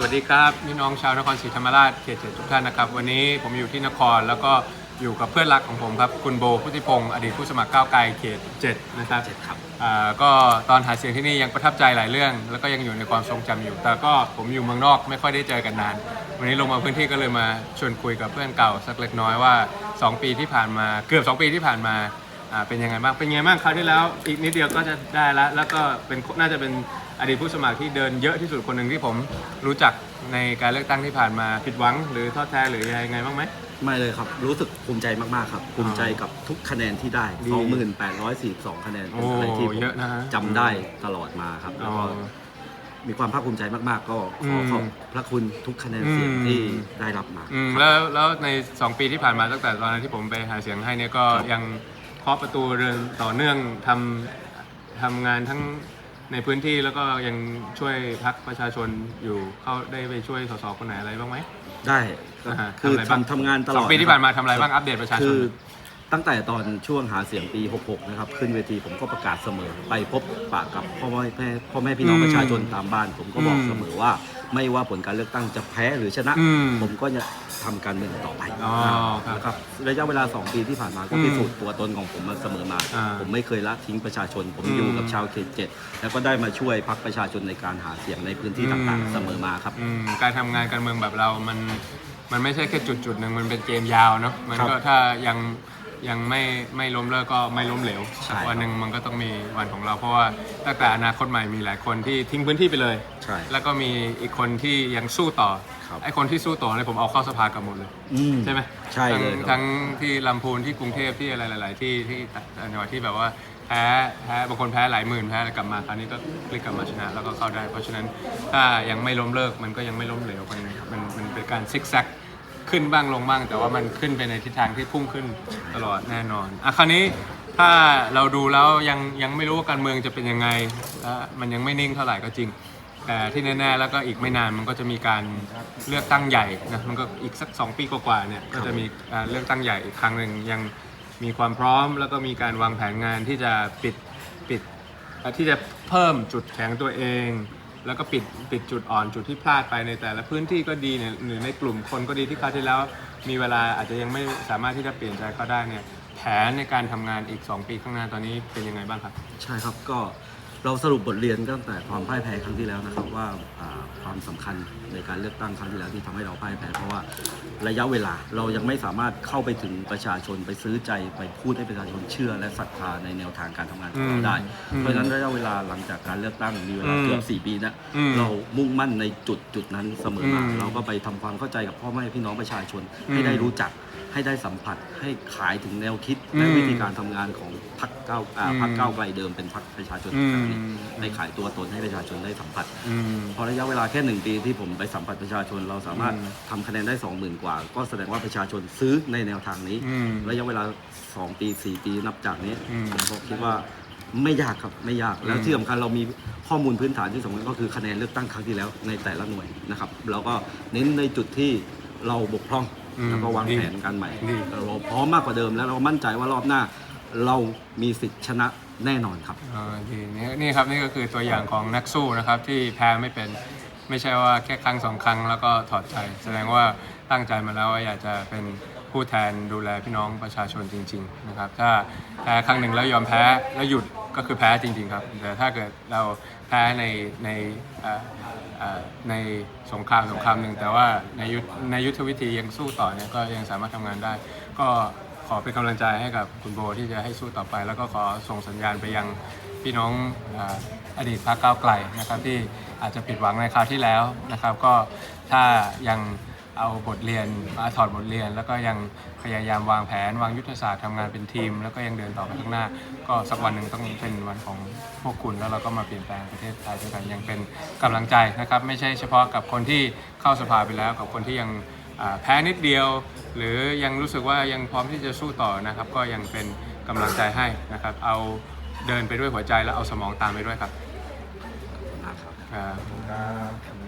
วัสดีครับพี่น้องชาวนครศรีธรรมราชเขตเจ็ดทุกท่านนะครับ วันนี้ผมอยู่ที่นครแล้วก็อยู่กับเพื่อนรักของผมครับ คุณโบพุทธิพงศ์อดีตผู้สมัครก้าวไกลเขตเจ็ดนะครับครับอ่าก็ตอนหาเสียงที่นี่ยังประทับใจหลายเรื่อง แล้วก็ยังอยู่ในความทรงจำอยู่ แต่ก็ผมอยู่เมืองนอกไม่ค่อยได้เจอกันนาน วันนี้ลงมาพื้นที่ก็เลยมาชวนคุยกับเพื่อนเก่าสักเล็กน้อยว่า 2 ปีที่ผ่านมาเกือบ 2 ปีที่ผ่านมาอ่าเป็นยังไงบ้างเป็นยังไงบ้างคราวที่แล้วอีกนิดเดียวก็จะได้แล้วแล้วก็เป็นน่าจะเป็น อดีตผู้สมัครที่เดินเยอะที่สุดคนหนึ่งที่ผมรู้จักในการเลือกตั้งที่ผ่านมาผิดหวัง หรือท้อแท้หรือยังไงบ้างไหม ไม่เลยครับ รู้สึกภูมิใจมาก ๆ ครับ ภูมิใจกับทุกคะแนนที่ได้ ดี2842 คะแนนโอ้เป็นอะไรที่ผมเยอะนะฮะจำได้ตลอดมาครับ แล้วก็อ๋อมีความภาคภูมิใจมากๆ ก็ขอมขอบพระคุณทุกคะแนนเสียงอืม ที่ได้รับมา อืมครับแล้วแล้วใน 2 ปีที่ผ่านมาตั้งแต่ตอนนั้นที่ผมไปหาเสียงให้เนี่ยก็ครับยังเคาะประตูเรือนต่อเนื่องทำทำงานทั้ง ในพื้นที่แล้วก็ยังช่วยพักประชาชนอยู่เข้าได้ไปช่วยสสคนไหนอะไรบ้างไหม ได้ครับอ่าฮะคือทำอะไรบ้าง ทำทำงานตลอดสองปีที่ผ่านมาทำอะไรคบ้างอัปเดตประชาชนคือตั้งแต่ตอนช่วงหาเสียงปี 66 นะครับ ขึ้นเวทีผมก็ประกาศเสมอ ไปพบปะกับพ่อแม่แม่พ่อแม่พี่น้องอืมประชาชนตามบ้าน ผมก็บอกอืม เสมอว่า ไม่ว่าผลการเลือกตั้งจะแพ้หรือชนะ อืมผมก็จะทำการเมืองต่อไปอ๋อครับนะครับระยะเวลา 2 ปีที่ผ่านมาก็อืมพิสูจน์ตัวตนของผมมาเสมอมา อ่าผมไม่เคยละทิ้งประชาชน ผมอืมอยู่กับชาวเขตเจ็ดแล้วก็ได้มาช่วยพักประชาชนในการหาเสียงในพื้นที่ต่างอืม ๆ เสมอมาครับ อืมการทำงานการเมืองแบบเรา มัน มันไม่ใช่แค่จุดจุดๆหนึ่ง มันเป็นเกมยาวเนาะ มันครับก็ถ้ายัง ยังไม่ไม่ล้มเลิกก็ไม่ล้มเหลวใช่วันหนึ่งมันก็ต้องมีวันของเรา เพราะว่าตั้งแต่อนาคตใหม่มีหลายคนที่ทิ้งพื้นที่ไปเลย ใช่แล้วก็มีอีกคนที่ยังสู้ต่อครับ ไอ้คนที่สู้ต่อเนี่ยผมเอาเข้าสภากับหมดเลย อืมใช่ไหมใช่เลยทั้งครับ ทั้งที่ลำพูนที่กรุงเทพที่อะไรหลาย ๆ ที่ที่ต่างจังหวัดที่แบบว่าแพ้แพ้บางคนแพ้หลายหมื่นแพ้แล้วกลับมาคราวนี้ก็พลิกกลับมาชนะแล้วก็เข้าได้ เพราะฉะนั้นถ้ายังไม่ล้มเลิกมันก็ยังไม่ล้มเหลวมันมันมันเป็นการซิกแซก ขึ้นบ้างลงบ้าง แต่ว่ามันขึ้นไปในทิศทางที่พุ่งขึ้นตลอดแน่นอนอะคราวนี้ถ้าเราดูแล้วยังยังไม่รู้ว่าการเมืองจะเป็นยังไงและมันยังไม่นิ่งเท่าไหร่ก็จริง แต่ที่แน่ๆแล้วก็อีกไม่นานมันก็จะมีการเลือกตั้งใหญ่นะมันก็อีกสัก 2 ปีกว่าๆเนี่ยก็จะมีเลือกตั้งใหญ่อีกครั้งหนึ่งยังมีความพร้อม แล้วก็มีการวางแผนงานที่จะปิดปิดที่จะเพิ่มจุดแข็งตัวเอง แล้วก็ปิดปิดจุดอ่อนจุดที่พลาดไปในแต่ละพื้นที่ก็ดีเนี่ยหรือในกลุ่มคนก็ดีที่คราวที่แล้ว มีเวลาอาจจะยังไม่สามารถที่จะเปลี่ยนใจเขาได้เนี่ยแผนในการทำงานอีก 2 ปีข้างหน้าตอนนี้เป็นยังไงบ้างครับ ใช่ครับก็ เราสรุปบทเรียนตั้งแต่ความพ่ายแพ้ครั้งที่แล้วนะครับว่าอ่าความสำคัญในการเลือกตั้งครั้งที่แล้วที่ทำให้เราพ่ายแพ้เพราะว่าระยะเวลาเรายังไม่สามารถเข้าไปถึงประชาชนไปซื้อใจไปพูดให้ประชาชนเชื่อและศรัทธาในแนวทางการทำงานของอืเรามได้อืมเพราะฉะนั้นระยะเวลาหลังจากการเลือกตั้งมีเวลาอืมเกือบ4ปีนะอืมเรามุ่งมั่นในจุดจุดนั้นเสมอมาอืมเราก็ไปทำความเข้าใจกับพ่อแม่พี่น้องประชาชนอืมให้ได้รู้จักให้ได้สัมผัสให้ขายถึงแนวคิดและอืมวิธีการทำงานของพรรคก้าวอ่าอืมพรรคก้าวไกลเดิมเป็นพรรคประชาชนอืมแบบนี้ได้ขายตัวตนให้ประชาชนได้สัมผัสอืมพอระยะเวลาแค่หนึ่งปีที่ผมไปสัมผัสประชาชนเราสามารถอืมทำคะแนนได้ 20,000 กว่า ก็แสดงว่าประชาชนซื้อในแนวทางนี้อืมระยะเวลา 2 ปี 4 ปีนับจากนี้อืมผมก็คิดว่าไม่ยากครับไม่ยากแล้วอืมที่สำคัญเรามีข้อมูลพื้นฐานที่สำคัญก็คือคะแนนเลือกตั้งครั้งที่แล้วในแต่ละหน่วยนะครับแล้วก็เน้นในจุดที่เราบกพร่องอืมแล้วก็วางดีแผนการใหม่ดีเราพร้อมมากกว่าเดิมแล้วเรามั่นใจว่ารอบหน้า เรามีสิทธิ์ชนะแน่นอนครับอ่าดีนี่นี่ครับนี่ก็คือตัวอย่างของนักสู้นะครับที่แพ้ไม่เป็นไม่ใช่ว่าแค่ครั้งสองครั้งแล้วก็ถอดใจ แสดงว่าตั้งใจมาแล้วว่าอยากจะเป็นผู้แทนดูแลพี่น้องประชาชนจริง ๆ นะครับ ถ้าแพ้ครั้งหนึ่งแล้วยอมแพ้แล้วหยุดก็คือแพ้จริง ๆ ครับ แต่ถ้าเกิดเราแพ้ในในเอ่อเอ่อในสงครามสงครามหนึ่งแต่ว่าในยุทธในยุทธวิธียังสู้ต่อเนี่ยก็ยังสามารถทำงานได้ ก็ ขอเป็นกำลังใจให้กับคุณโบที่จะให้สู้ต่อไป แล้วก็ขอส่งสัญญาณไปยังพี่น้องอ่าอดีตพรรคก้าวไกลนะครับที่อาจจะผิดหวังในคราวที่แล้วนะครับ ก็ถ้ายังเอาบทเรียนมาถอดบทเรียน แล้วก็ยังพยายามวางแผน วางยุทธศาสตร์ทำงานเป็นทีม แล้วก็ยังเดินต่อไปข้างหน้า ก็สักวันหนึ่งต้องเป็นวันของพวกคุณแล้วเราก็มาเปลี่ยนแปลงประเทศไทยด้วยกันยังเป็นกำลังใจนะครับ ไม่ใช่เฉพาะกับคนที่เข้าสภาไปแล้วกับคนที่ยัง แพ้นิดเดียว หรือยังรู้สึกว่ายังพร้อมที่จะสู้ต่อนะครับ ก็ยังเป็นกำลังใจให้นะครับ เอาเดินไปด้วยหัวใจแล้วเอาสมองตามไปด้วยครับ นะครับ ครับ